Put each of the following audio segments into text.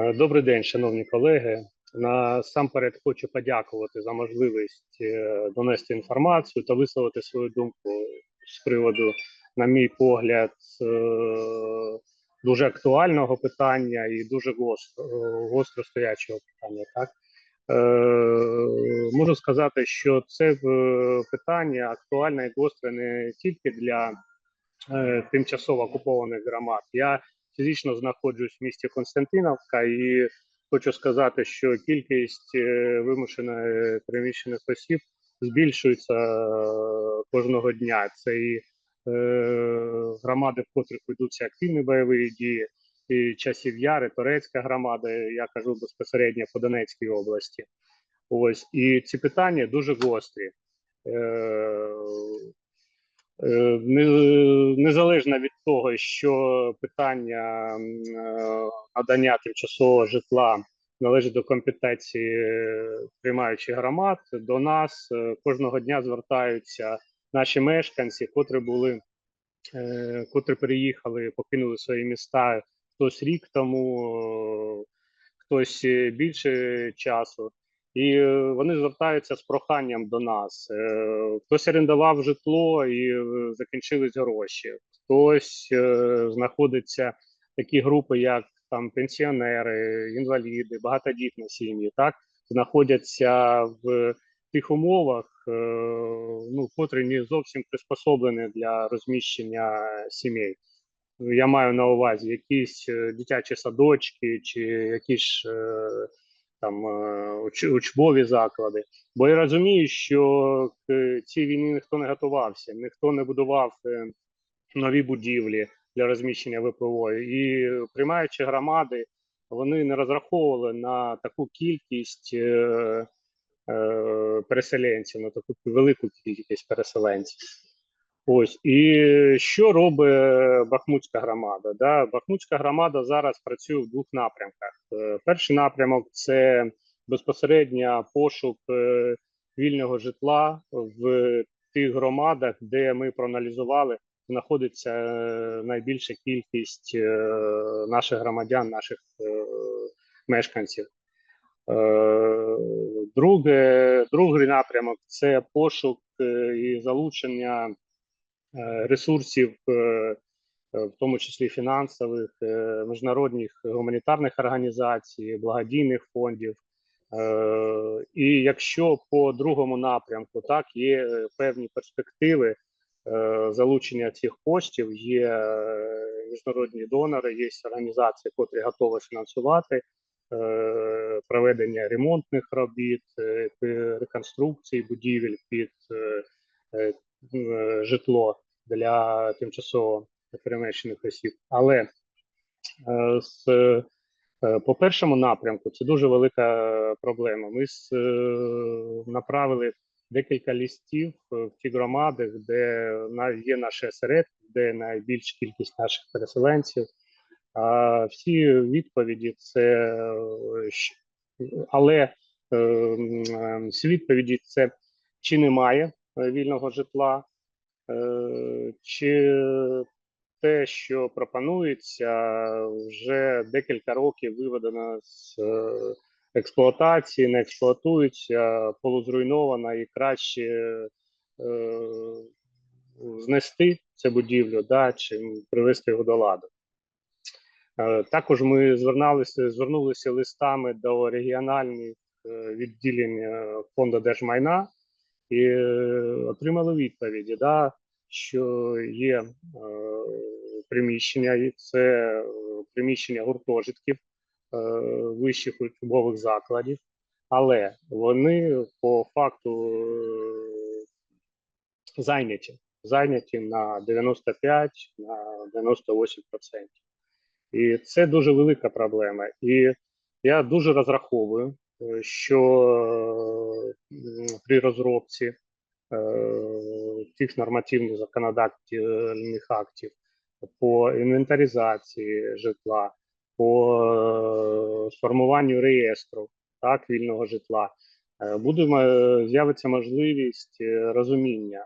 Е, Добрий день, шановні колеги. Насамперед хочу подякувати за можливість е, донести інформацію та висловити свою думку з приводу, на мій погляд, е, дуже актуального питання і дуже гостро, гостро стоячого питання. Так можу сказати, що це питання актуальне і гостре не тільки для тимчасово окупованих громад. Я фізично знаходжусь в місті Константиновка і хочу сказати, що кількість е, вимушено е, переміщених осіб збільшується е, кожного дня. Це і е, громади, в котрих ведуться активні бойові дії, і часів яри, Торецька громада, я кажу безпосередньо по Донецькій області. Ось і ці питання дуже гострі. Е, е, не- Незалежно від того, що питання е, надання тимчасового житла належить до компетенції е, приймаючих громад, до нас е, кожного дня звертаються наші мешканці, котрі були, котрі переїхали, покинули свої міста хтось рік тому, хтось більше часу. І е, вони звертаються з проханням до нас. Е, Хтось орендував житло і е, закінчились гроші. Хтось знаходиться такі групи, як там пенсіонери, інваліди, багатодітні сім'ї, так знаходяться в тих умовах, ну котрі не зовсім приспособлені для розміщення сімей. Я маю на увазі якісь дитячі садочки чи якісь там е, учбові заклади. Бо я розумію, що к цій війні ніхто не готувався, ніхто не будував е, нові будівлі для розміщення ВПО. І приймаючи громади, вони не розраховували на таку кількість е, переселенців, на таку велику кількість переселенців. Ось і що робить Бахмутська громада? Да? Бахмутська громада зараз працює в двох напрямках. Е, Перший напрямок це безпосередньо пошук е, вільного житла в тих громадах, де ми проаналізували, знаходиться е, найбільша кількість наших громадян, наших мешканців. Друге, другий напрямок це пошук і залучення ресурсів, е, е, в тому числі фінансових, е, міжнародних гуманітарних організацій, благодійних фондів. Е, І якщо по другому напрямку так є е, певні перспективи е, залучення цих коштів, є е, міжнародні донори, є організації, котрі готові фінансувати е, проведення ремонтних робіт, е, реконструкції будівель під е, е, е, житло для тимчасово переміщених осіб. Але е, з, е, по першому напрямку це дуже велика проблема. Ми е, направили декілька листів е, в ті громади, де є наші осередки, де найбільша кількість наших переселенців. А всі відповіді це е, але е, м, е, всі відповіді це чи немає е, вільного житла, е, чи те, що пропонується, вже декілька років виведено з е, експлуатації, не експлуатується, полузруйнована і краще е, знести цю будівлю, да, чим привести його до ладу. Е, Також ми звернулися, звернулися листами до регіональних е, відділень е, фонду держмайна і е, отримали відповіді, да, що є е, приміщення, і це е, приміщення гуртожитків вищих учбових закладів, але вони по факту зайняті, зайняті на 95, на 98%. І це дуже велика проблема. І я дуже розраховую, що при розробці е, тих нормативних законодательних актів по інвентаризації житла, по е, сформуванню реєстру так, вільного житла, е, буде з'явиться можливість розуміння,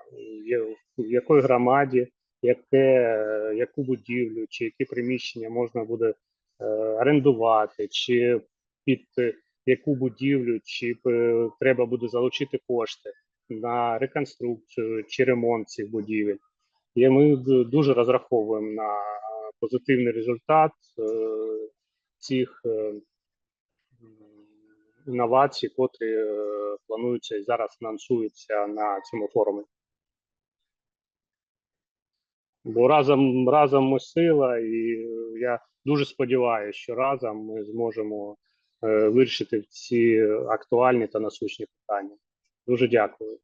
в якої громаді яке, яку будівлю чи які приміщення можна буде орендувати, чи під яку будівлю, чи е, треба буде залучити кошти на реконструкцію чи ремонт цих будівель. І ми дуже розраховуємо на позитивний результат е, цих е, інновацій, котрі е, плануються і зараз фінансуються на цьому форумі. Бо разом разом ми сила, і е, я дуже сподіваюся, що разом ми зможемо е, вирішити ці актуальні та насущні питання. Дуже дякую.